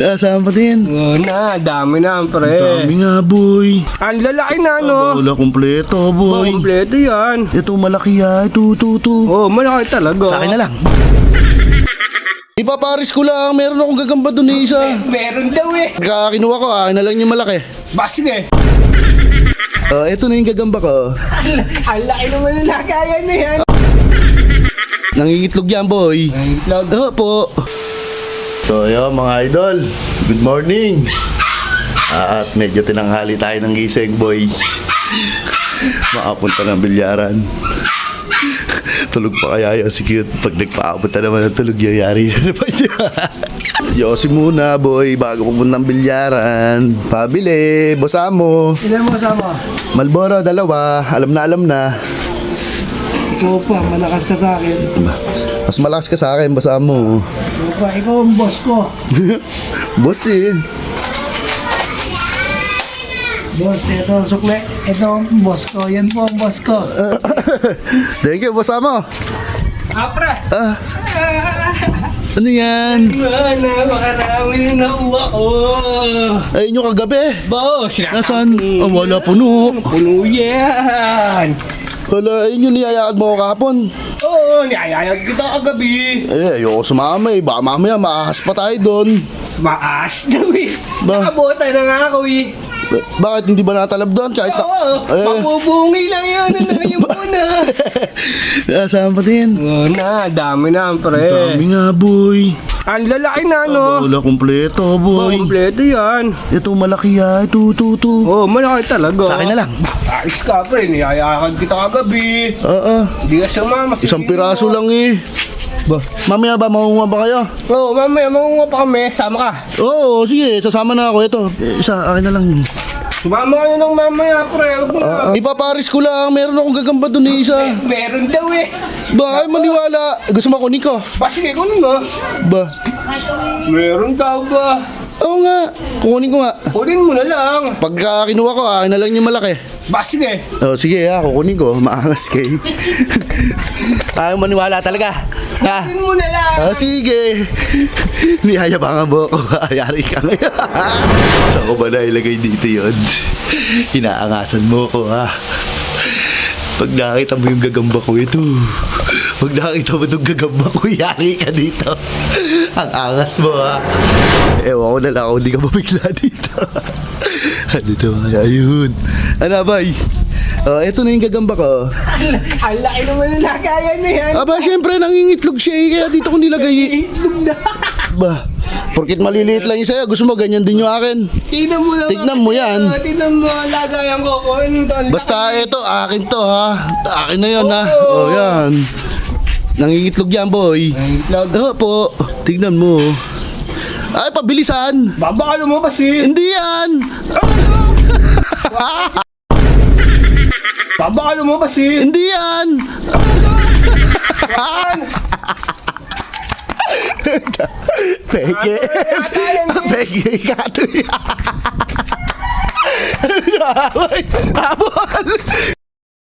Ah, pa din? Oo na, dami na, pre. Dami nga, boy. Ang lalaki na, no? Wala kompleto, Oh, boy. kompleto yan. Ito, malaki ah. Ito, ito, ito. Oh, malaki talaga. Sa akin na lang. Ipaparis ko lang. Meron akong gagamba doon eh, isa. Meron daw eh. Kaya kinuha ko, akin na lang yung malaki. Basige. Oh, ito na yung gagamba ko. Ang ang laki naman ng lagayan na yan. Nangingitlog yan, boy. Ang itlog. Oo po. So, yun mga idol. Good morning. Ah, at medyo tinanghali tayo ng gising, boy. Makapunta ng bilyaran. tulog pa kaya yun si Cute. Pag nagpaabot na naman ng tulog, yayari na naman niya. Yosi muna, boy, bago pupunta ng bilyaran. Pabili, bosa mo. Ilan mo sama? Malboro, dalawa. Alam na, alam na. Ikaw pa, malakas ka sa akin. Mas malakas ka sa akin, basa mo. Ikaw pa, ikaw ang boss ko. Boss eh. Boss, ito ang sukle. Ito ang boss ko. Yan po ang boss ko. Thank you, boss mo. Ah, pre. Ah, ano yan? Ano, makarami na nauwa ko. Ayun yung kagabi. Boss, Nasaan? Oh, wala puno. Puno yan. Wala, ayun yung niyayakad mo ko kahapon. Oo, niyayayag kita kagabi. Eh, ayoko sumama eh. Baka mamaya maahas pa tayo doon. Maas daw eh. Ba? Nakabota na nga ako eh. Eh, Bakit hindi ba natalab doon? Kahit na... Oo, Eh. mabubungi lang yan. Ano na yung muna. Ah, saan pa din? Oo na, dami na, pre. Dami nga, boy. Ang lalaki na, no? Wala kompleto, Oh, boy. kompleto yan. Ito, malaki ah. Ito, ito, ito. Oh, malaki talaga. Sa akin na lang. Ayos ka, pre. Niyayakad kita kagabi. Oo. Hindi ka sumama. sige Isang piraso mo. lang eh. Ba? Mamaya ba, mamunga ba kayo? Oo, mamaya, mamunga pa kami. Sama ka. Oo, sige. Sasama na ako. Ito, isa, akin na lang. Sumama ka na ng mamaya, pre. Huwag mo na. Ah, ipaparis ko lang. Meron akong gagamba doon eh, isa. Meron daw eh. Ba, ay maniwala. Gusto mo kunin ko? Ba, sige, kunin mo. Ba? Meron daw ba? Oo nga. Kukunin ko nga. Kunin mo na lang. Pagka kinuha ko, akin na lang yung malaki. Ba, sige. Oh, sige ha, kukunin ko. Maangas kay. Ayaw maniwala talaga. Ha? Kunin mo na lang. Ah, sige. Niyayabangan mo ako. Ayari ka ngayon. Saan ko ba na ilagay dito yun? Inaangasan mo ko ha. Pag nakita mo yung gagamba ko ito, pag nakita mo itong gagamba ko, yari ka dito. Ang angas mo ha. Ewan ko na lang kung hindi ka mabigla dito. ano to? Ayun. Ano bay? Oh, ito na yung gagamba ko. Ang ang laki naman ng lagayan na yan. Aba, syempre, nangingitlog siya eh, kaya dito ko nilagay. Itlog na. Ba, porkit maliliit lang yung sa'yo, gusto mo ganyan din yung akin. Tingnan mo. Tignan mo yan. Ah, Tignan mo ang lagayan ko. Kung ano to, ang Basta ito, akin to ha. Akin na yun ha. Oo. Oh, yan. Nangingitlog yan, boy. Ang itlog. Oo po, tignan mo. Ay, pabilisan. Babakalo mo kasi. Hindi yan. Babakalo mo kasi. Hindi yan. Peke. Peke ka to yan. Habol.